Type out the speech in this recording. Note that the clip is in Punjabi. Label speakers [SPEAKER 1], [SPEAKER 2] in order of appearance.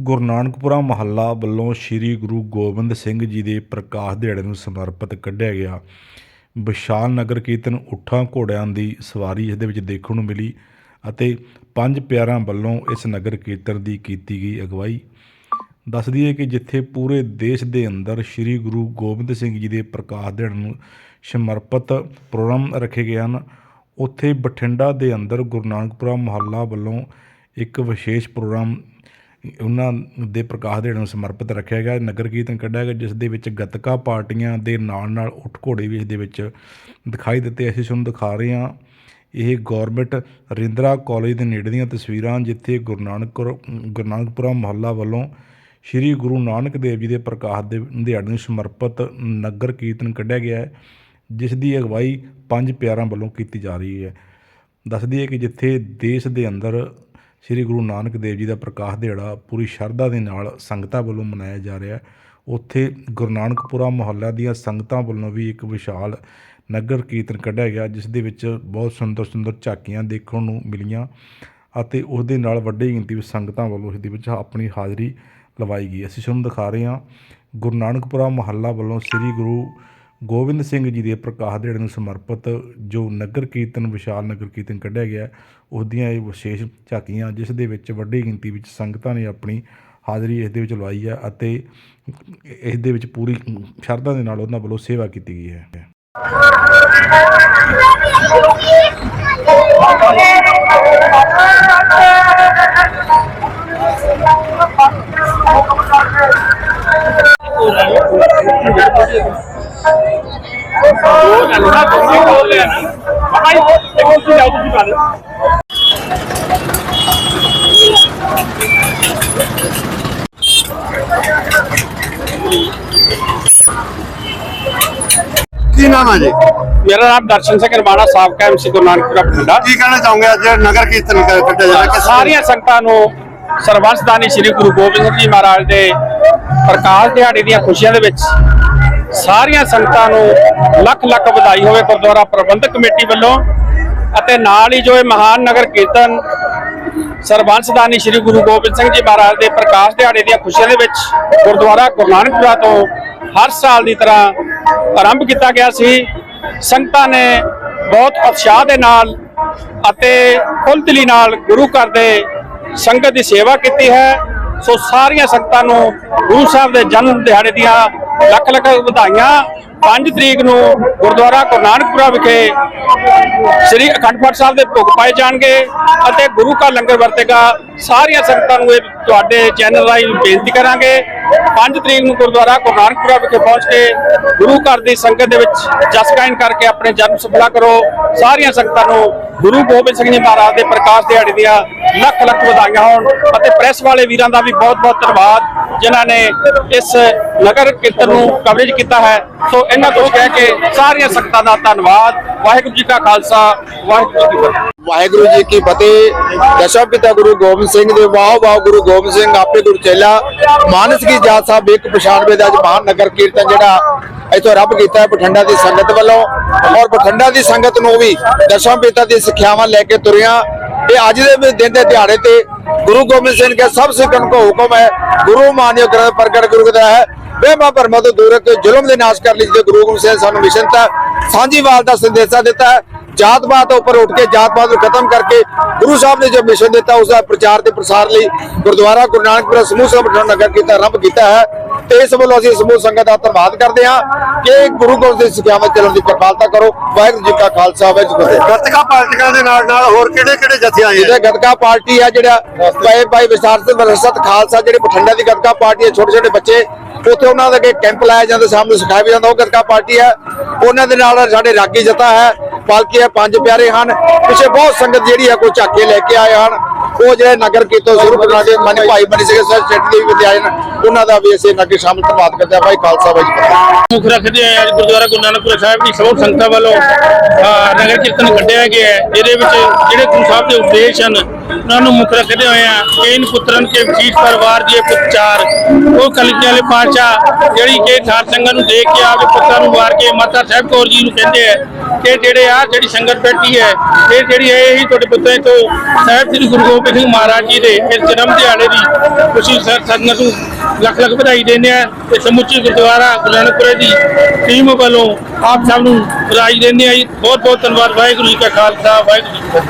[SPEAKER 1] ਗੁਰੂ ਨਾਨਕਪੁਰਾ ਮਹੱਲਾ ਵੱਲੋਂ ਸ੍ਰੀ ਗੁਰੂ ਗੋਬਿੰਦ ਸਿੰਘ ਜੀ ਦੇ ਪ੍ਰਕਾਸ਼ ਦਿਹਾੜੇ ਨੂੰ ਸਮਰਪਿਤ ਕੱਢਿਆ ਗਿਆ। ਵਿਸ਼ਾਲ ਨਗਰ ਕੀਰਤਨ ਉੱਠਾਂ ਘੋੜਿਆਂ ਦੀ ਸਵਾਰੀ ਇਸ ਦੇ ਵਿੱਚ ਦੇਖਣ ਨੂੰ ਮਿਲੀ ਅਤੇ ਪੰਜ ਪਿਆਰਾਂ ਵੱਲੋਂ ਇਸ ਨਗਰ ਕੀਰਤਨ ਦੀ ਕੀਤੀ ਗਈ ਅਗਵਾਈ। ਦੱਸ ਦਈਏ ਕਿ ਜਿੱਥੇ ਪੂਰੇ ਦੇਸ਼ ਦੇ ਅੰਦਰ ਸ੍ਰੀ ਗੁਰੂ ਗੋਬਿੰਦ ਸਿੰਘ ਜੀ ਦੇ ਪ੍ਰਕਾਸ਼ ਦਿਹਾੜੇ ਨੂੰ ਸਮਰਪਿਤ ਪ੍ਰੋਗਰਾਮ ਰੱਖੇ ਗਏ ਹਨ, ਉੱਥੇ ਬਠਿੰਡਾ ਦੇ ਅੰਦਰ ਗੁਰੂ ਨਾਨਕਪੁਰਾ ਮਹੱਲਾ ਵੱਲੋਂ ਇੱਕ ਵਿਸ਼ੇਸ਼ ਪ੍ਰੋਗਰਾਮ ਉਹਨਾਂ ਦੇ ਪ੍ਰਕਾਸ਼ ਦਿਹਾੜੇ ਨੂੰ ਸਮਰਪਿਤ ਰੱਖਿਆ ਗਿਆ। ਨਗਰ ਕੀਰਤਨ ਕੱਢਿਆ ਗਿਆ, ਜਿਸ ਦੇ ਵਿੱਚ ਗੱਤਕਾ ਪਾਰਟੀਆਂ ਦੇ ਨਾਲ ਨਾਲ ਉੱਠ ਘੋੜੇ ਵੀ ਇਸ ਦੇ ਵਿੱਚ ਦਿਖਾਈ ਦਿੱਤੇ। ਅਸੀਂ ਤੁਹਾਨੂੰ ਦਿਖਾ ਰਹੇ ਹਾਂ, ਇਹ ਗਵਰਨਮੈਂਟ ਰਿੰਦਰਾ ਕਾਲਜ ਦੇ ਨੇੜੇ ਦੀਆਂ ਤਸਵੀਰਾਂ, ਜਿੱਥੇ ਗੁਰੂ ਨਾਨਕ ਗੁਰੂ ਨਾਨਕਪੁਰਾ ਮਹੱਲਾ ਵੱਲੋਂ ਸ੍ਰੀ ਗੁਰੂ ਨਾਨਕ ਦੇਵ ਜੀ ਦੇ ਪ੍ਰਕਾਸ਼ ਦੇ ਦਿਹਾੜੇ ਨੂੰ ਸਮਰਪਿਤ ਨਗਰ ਕੀਰਤਨ ਕੱਢਿਆ ਗਿਆ ਹੈ, ਜਿਸ ਦੀ ਅਗਵਾਈ ਪੰਜ ਪਿਆਰਾਂ ਵੱਲੋਂ ਕੀਤੀ ਜਾ ਰਹੀ ਹੈ। ਦੱਸਦੀ ਹੈ ਕਿ ਜਿੱਥੇ ਦੇਸ਼ ਦੇ ਅੰਦਰ ਸ੍ਰੀ ਗੁਰੂ ਨਾਨਕ ਦੇਵ ਜੀ ਦਾ ਪ੍ਰਕਾਸ਼ ਦਿਹਾੜਾ ਪੂਰੀ ਸ਼ਰਧਾ ਦੇ ਨਾਲ ਸੰਗਤਾਂ ਵੱਲੋਂ ਮਨਾਇਆ ਜਾ ਰਿਹਾ ਉੱਥੇ ਗੁਰੂ ਨਾਨਕਪੁਰਾ ਮੁਹੱਲਾ ਦੀਆਂ ਸੰਗਤਾਂ ਵੱਲੋਂ ਵੀ ਇੱਕ ਵਿਸ਼ਾਲ ਨਗਰ ਕੀਰਤਨ ਕੱਢਿਆ ਗਿਆ, ਜਿਸ ਦੇ ਵਿੱਚ ਬਹੁਤ ਸੁੰਦਰ ਸੁੰਦਰ ਝਾਕੀਆਂ ਦੇਖਣ ਨੂੰ ਮਿਲੀਆਂ ਅਤੇ ਉਸ ਦੇ ਨਾਲ ਵੱਡੀ ਗਿਣਤੀ ਵਿੱਚ ਸੰਗਤਾਂ ਵੱਲੋਂ ਇਸ ਦੇ ਵਿੱਚ ਆਪਣੀ ਹਾਜ਼ਰੀ ਲਵਾਈ ਗਈ। ਅਸੀਂ ਤੁਹਾਨੂੰ ਦਿਖਾ ਰਹੇ ਹਾਂ, ਗੁਰੂ ਨਾਨਕਪੁਰਾ ਮੁਹੱਲਾ ਵੱਲੋਂ ਸ੍ਰੀ ਗੁਰੂ ਗੋਬਿੰਦ ਸਿੰਘ ਜੀ ਦੇ ਪ੍ਰਕਾਸ਼ ਦਿਹਾੜੇ ਨੂੰ ਸਮਰਪਿਤ ਜੋ ਨਗਰ ਕੀਰਤਨ, ਵਿਸ਼ਾਲ ਨਗਰ ਕੀਰਤਨ ਕੱਢਿਆ ਗਿਆ, ਉਸ ਦੀਆਂ ਇਹ ਵਿਸ਼ੇਸ਼ ਝਾਕੀਆਂ, ਜਿਸ ਦੇ ਵਿੱਚ ਵੱਡੀ ਗਿਣਤੀ ਵਿੱਚ ਸੰਗਤਾਂ ਨੇ ਆਪਣੀ ਹਾਜ਼ਰੀ ਇਸ ਦੇ ਵਿੱਚ ਲਵਾਈ ਹੈ ਅਤੇ ਇਸ ਦੇ ਵਿੱਚ ਪੂਰੀ ਸ਼ਰਧਾ ਦੇ ਨਾਲ ਉਹਨਾਂ ਵੱਲੋਂ ਸੇਵਾ ਕੀਤੀ ਗਈ ਹੈ।
[SPEAKER 2] ਕੀ ਨਾਮ ਹੈ ਜੀ?
[SPEAKER 3] ਮੇਰਾ ਨਾਮ ਦਰਸ਼ਨ ਸਿੰਘ ਰਮਾਣਾ ਸਾਬਕਾ ਐਮਸੀ ਗੁਰੂ ਨਾਨਕਪੁਰਾ ਬਠਿੰਡਾ
[SPEAKER 2] ਕੀ ਕਹਿਣਾ ਚਾਹੋਗੇ ਅੱਜ ਨਗਰ ਕੀਰਤਨ ਕਰ- ਕੱਢਿਆ ਜਾ ਰਿਹਾ? ਕਿਸ
[SPEAKER 3] ਸਾਰੀਆਂ ਸੰਗਤਾਂ ਨੂੰ ਸਰਬੰਸਦਾਨੀ ਸ੍ਰੀ ਗੁਰੂ ਗੋਬਿੰਦ ਸਿੰਘ ਜੀ ਮਹਾਰਾਜ ਦੇ ਪ੍ਰਕਾਸ਼ ਦਿਹਾੜੇ ਦੀਆਂ ਖੁਸ਼ੀਆਂ ਦੇ ਵਿੱਚ ਸਾਰੀਆਂ ਸੰਗਤਾਂ ਨੂੰ ਲੱਖ ਲੱਖ ਵਧਾਈ ਹੋਵੇ ਗੁਰਦੁਆਰਾ ਪ੍ਰਬੰਧਕ ਕਮੇਟੀ ਵੱਲੋਂ ਅਤੇ ਨਾਲ ਹੀ ਜੋ ਇਹ ਮਹਾਨ ਨਗਰ ਕੀਰਤਨ ਸਰਬੰਸਦਾਨੀ ਸ੍ਰੀ ਗੁਰੂ ਗੋਬਿੰਦ ਸਿੰਘ ਜੀ ਮਹਾਰਾਜ ਦੇ ਪ੍ਰਕਾਸ਼ ਦਿਹਾੜੇ ਦੀਆਂ ਖੁਸ਼ੀਆਂ ਦੇ ਵਿੱਚ ਗੁਰਦੁਆਰਾ ਗੁਰੂ ਨਾਨਕਪੁਰਾ ਤੋਂ ਹਰ ਸਾਲ ਦੀ ਤਰ੍ਹਾਂ ਆਰੰਭ ਕੀਤਾ ਗਿਆ ਸੀ। ਸੰਗਤਾਂ ਨੇ ਬਹੁਤ ਉਤਸ਼ਾਹ ਦੇ ਨਾਲ ਅਤੇ ਖੁੱਲ੍ਹ ਦਿਲੀ ਨਾਲ ਗੁਰੂ ਘਰ ਦੇ ਸੰਗਤ ਦੀ ਸੇਵਾ ਕੀਤੀ ਹੈ। ਸੋ ਸਾਰੀਆਂ ਸੰਗਤਾਂ ਨੂੰ ਗੁਰੂ ਸਾਹਿਬ ਦੇ ਜਨਮ ਦਿਹਾੜੇ ਦੀਆਂ ਲੱਖ ਲੱਖ ਵਧਾਈਆਂ। 5 ਤਰੀਕ ਨੂੰ ਗੁਰਦੁਆਰਾ ਗੁਰੂ ਨਾਨਕਪੁਰਾ ਵਿਖੇ ਸ੍ਰੀ ਅਖੰਡ ਪਾਠ ਸਾਹਿਬ ਦੇ ਭੋਗ ਪਾਏ ਜਾਣਗੇ ਅਤੇ ਗੁਰੂ ਕਾ ਲੰਗਰ ਵਰਤੇਗਾ। ਸਾਰੀਆਂ ਸੰਗਤਾਂ ਨੂੰ ਇਹ ਤੁਹਾਡੇ ਚੈਨਲ ਰਾਹੀਂ ਬੇਨਤੀ ਕਰਾਂਗੇ। 5 ਤਰੀਕ ਨੂੰ ਗੁਰਦੁਆਰਾ ਗੁਰੂ ਨਾਨਕਪੁਰਾ ਵਿਖੇ ਪਹੁੰਚ ਕੇ ਗੁਰੂ ਘਰ ਦੀ ਸੰਗਤ ਦੇ ਵਿੱਚ ਜਸ ਗਾਇਨ ਕਰਕੇ ਆਪਣੇ ਜਨਮ ਸਫਲਾ ਕਰੋ। ਸਾਰੀਆਂ ਸੰਗਤਾਂ ਨੂੰ ਗੁਰੂ ਗੋਬਿੰਦ ਸਿੰਘ ਜੀ ਮਹਾਰਾਜ ਦੇ ਪ੍ਰਕਾਸ਼ ਦਿਹਾੜੇ ਦੀਆਂ ਲੱਖ ਲੱਖ ਵਧਾਈਆਂ ਹੋਣ ਅਤੇ ਪ੍ਰੈਸ ਵਾਲੇ ਵੀਰਾਂ ਦਾ ਵੀ ਬਹੁਤ ਬਹੁਤ ਧੰਨਵਾਦ, ਜਿਨ੍ਹਾਂ ਨੇ ਇਸ ਨਗਰ ਕੀਰਤਨ ਨੂੰ ਕਵਰੇਜ ਕੀਤਾ ਹੈ। ਸੋ ਇਹਨਾਂ ਤੋਂ ਕਹਿ ਕੇ ਸਾਰੀਆਂ ਸੰਗਤਾਂ ਦਾ ਧੰਨਵਾਦ। ਵਾਹਿਗੁਰੂ ਜੀ ਕਾ ਖਾਲਸਾ, ਵਾਹਿਗੁਰੂ ਜੀ ਕੀ ਫਤਿਹ।
[SPEAKER 4] ਵਾਹਿਗੁਰੂ ਜੀ ਕੀ ਫਤਿਹ। ਦਸ਼ਮ ਪਿਤਾ ਗੁਰੂ ਗੋਬਿੰਦ ਸਿੰਘ ਦੇ ਵਾਹ ਵਾਹ ਗੁਰੂ ਗੋਬਿੰਦ ਸਿੰਘ ਆਪੇ ਗੁਰੂ ਚੇਲਾ। ਮਾਨਸ ਕੀ ਜਾਤ ਸਾਹਿਬ ਇੱਕ ਪਛਾਣਵੇ ਦਾ ਅੱਜ ਮਹਾਨ ਨਗਰ ਕੀਰਤਨ ਜਿਹੜਾ ਇਥੋਂ ਰੱਬ ਕੀਤਾ ਹੈ ਬਠਿੰਡਾ ਦੀ ਸੰਗਤ ਵੱਲੋਂ। ਔਰ ਬਠਿੰਡਾ ਦੀ ਸੰਗਤ ਨੂੰ ਵੀ ਦਸ਼ਮ ਪਿਤਾ ਦੀ ਸਿੱਖਿਆਵਾਂ ਲੈ ਕੇ ਤੁਰਿਆ। ਇਹ ਅੱਜ ਦੇ ਵੀ ਦਿਨ ਦੇ ਦਿਹਾੜੇ ਤੇ ਗੁਰੂ ਗੋਬਿੰਦ ਸਿੰਘ ਕੇ ਸਭ ਸਿੱਖਣ ਕੋ ਹੁਕਮ ਹੈ। ਗੁਰੂ ਮਾਨਿਓ ਗ੍ਰੰਥ ਪ੍ਰਗਟ ਗੁਰੂ ਦਾ ਹੈ। ਵਹਿਮਾਂ ਭਰਮਾਂ ਤੋਂ ਦੂਰ ਕੇ ਜ਼ੁਲਮ ਦੇ ਨਾਸ਼ ਕਰ ਲਈ ਜਿਹਦੇ ਗੁਰੂ ਗੋਬਿੰਦ ਸਿੰਘ ਸਾਨੂੰ ਮਿਸ਼ਨ ਤਾ ਸਾਂਝੀਵਾਲ ਦਾ ਸੰਦੇਸ਼ਾ ਦਿੱਤਾ ਹੈ ਜਾਤ ਪਾਤ ਉੱਪਰ ਉੱਠ ਕੇ ਜਾਤ ਪਾਤ ਨੂੰ ਖਤਮ ਕਰਕੇ ਗੁਰੂ ਸਾਹਿਬ ਨੇ ਜੋ ਮਿਸ਼ਨ ਦਿੱਤਾ ਉਸ ਦਾ ਪ੍ਰਚਾਰ ਤੇ ਪ੍ਰਸਾਰ ਲਈ ਗੁਰਦੁਆਰਾ ਗੁਰੂ ਨਾਨਕਪੁਰਾ ਸਮੂਹ ਸੰਗਠਨ ਨਗਰ ਕੀਤਾ ਆਰੰਭ ਕੀਤਾ ਹੈ। ਤੇ ਇਸ ਵੱਲੋਂ ਅਸੀਂ ਸਮੂਹ ਸੰਗਤ ਦਾ ਧੰਨਵਾਦ ਕਰਦੇ ਹਾਂ ਕਿ ਗੁਰੂ ਗੋਬਿੰਦ ਸਿੰਘ ਸਿੱਖਿਆਵਾਂ ਚੱਲਣ ਦੀ ਕਿਰਪਾਲਤਾ ਕਰੋ। ਵਾਹਿਗੁਰੂ ਜੀ ਕਾ ਖਾਲਸਾ ਵਾਹਿਗੁਰੂ ਜੀ
[SPEAKER 2] ਗੱਤਕਾ ਪਾਰਟੀਆਂ ਦੇ ਨਾਲ ਨਾਲ ਹੋਰ ਕਿਹੜੇ ਕਿਹੜੇ ਜਥੇ ਆਏ ਆ
[SPEAKER 4] ਗਤਕਾ ਪਾਰਟੀ ਆ ਜਿਹੜਾ ਭਾਈ ਭਾਈ ਵਿਸਾਰ ਸਿੰਘ ਵਿਰਾਸਤ ਖਾਲਸਾ ਜਿਹੜੇ ਬਠਿੰਡਾ ਦੀ ਗਤਕਾ ਪਾਰਟੀ ਹੈ ਛੋਟੇ ਛੋਟੇ ਬੱਚੇ ਉੱਥੇ ਉਹਨਾਂ ਦੇ ਅੱਗੇ ਕੈਂਪ ਲਾਇਆ ਜਾਂਦਾ ਸਾਹਮਣੇ ਨੂੰ ਸਿਖਾਇਆ ਜਾਂਦਾ ਉਹ ਗਤਕਾ ਪਾਰਟੀ ਹੈ। ਉਹਨਾਂ ਦੇ ਨਾਲ ਸਾਡੇ ਰਾਗੀ ਜਥਾ ਹੈ ਪਾਲਕੀ ਹੈ ਪੰਜ ਪਿਆਰੇ ਹਨ। ਪਿੱਛੇ ਬਹੁਤ ਸੰਗਤ ਜਿਹੜੀ ਹੈ ਕੋਈ ਝਾਕੇ ਲੈ ਕੇ ਆਏ ਹਨ। ਉਹ ਜਿਹੜੇ ਨਗਰ ਕੀਰਤਨ ਸ਼ੁਰੂ ਕਰਨਾ ਦੇ ਮਨ ਭਾਈ ਬਣੀ ਸਿੰਘ ਸਰ ਸਟੇਟ ਦੇ ਵੀ ਵਿਦਿਆਏ ਉਹਨਾਂ ਦਾ ਵੀ ਅਸੀਂ ਨਗਰ ਸ਼ਾਮਲ ਧੰਨਵਾਦ ਕਰਦੇ ਹਾਂ। ਭਾਈ ਖਾਲਸਾ ਭਾਈ ਜੀ ਕੀ
[SPEAKER 3] ਮੁੱਖ ਰੱਖਦੇ ਹੋਏ ਅੱਜ ਗੁਰਦੁਆਰਾ ਗੁਰੂ ਨਾਨਕਪੁਰ ਸਾਹਿਬ ਦੀ ਸਮੂਹ ਸੰਗਤਾਂ ਵੱਲੋਂ ਅਹ, ਨਗਰ ਕੀਰਤਨ ਕੱਢਿਆ ਗਿਆ ਹੈ। ਇਹਦੇ ਵਿੱਚ ਜਿਹੜੇ ਗੁਰੂ ਸਾਹਿਬ ਦੇ ਉਪਦੇਸ਼ ਹਨ
[SPEAKER 5] ਉਹਨਾਂ ਨੂੰ ਮੁੱਖ ਰੱਖਦੇ ਹੋਏ ਆ ਕੇਨ ਪੁੱਤਰਨ ਕੇ ਵਸੀਠ ਪਰਿਵਾਰ ਦੀ ਪੁੱਤਰ ਉਹ ਕਲਕੀ ਵਾਲੇ ਪਾਤਸ਼ਾਹ, ਜਿਹੜੀ ਕਿ ਠਾਰ ਸਿੰਘਾਂ ਨੂੰ ਦੇਖ ਕੇ ਆਪਦੇ ਪੁੱਤਾਂ ਨੂੰ ਵਾਰ ਕੇ ਮਾਤਾ ਸਾਹਿਬ ਕੌਰ ਜੀ ਨੂੰ ਕਹਿੰਦੇ ਆ ਕਿ ਜਿਹੜੇ ਆ ਜਿਹੜੀ ਸੰਗਤ ਬੈਠੀ ਹੈ, ਇਹ ਜਿਹੜੀ ਹੈ, ਇਹ ਹੀ ਤੁਹਾਡੇ ਪੁੱਤਰਾਂ ਤੋਂ ਸਾਹਿਬ ਸ੍ਰੀ ਗੁਰੂ ਗੋਬਿੰਦ ਸਿੰਘ ਮਹਾਰਾਜ ਜੀ ਦੇ ਇਸ ਜਨਮ ਦਿਹਾੜੇ ਦੀ ਖੁਸ਼ੀ ਸਰ ਸੰਗਤ ਨੂੰ ਲੱਖ ਲੱਖ ਵਧਾਈ ਦਿੰਦੇ ਆ ਤੇ ਸਮੁੱਚੀ ਗੁਰਦੁਆਰਾ ਗੁਰੂ ਦੀ ਟੀਮ ਵੱਲੋਂ ਆਪ ਸਭ ਨੂੰ ਵਧਾਈ ਦਿੰਦੇ ਆ ਜੀ। ਬਹੁਤ ਬਹੁਤ ਧੰਨਵਾਦ, ਵਾਹਿਗੁਰੂ ਜੀ ਕਾ ਖਾਲਸਾ, ਵਾਹਿਗੁਰੂ ਜੀ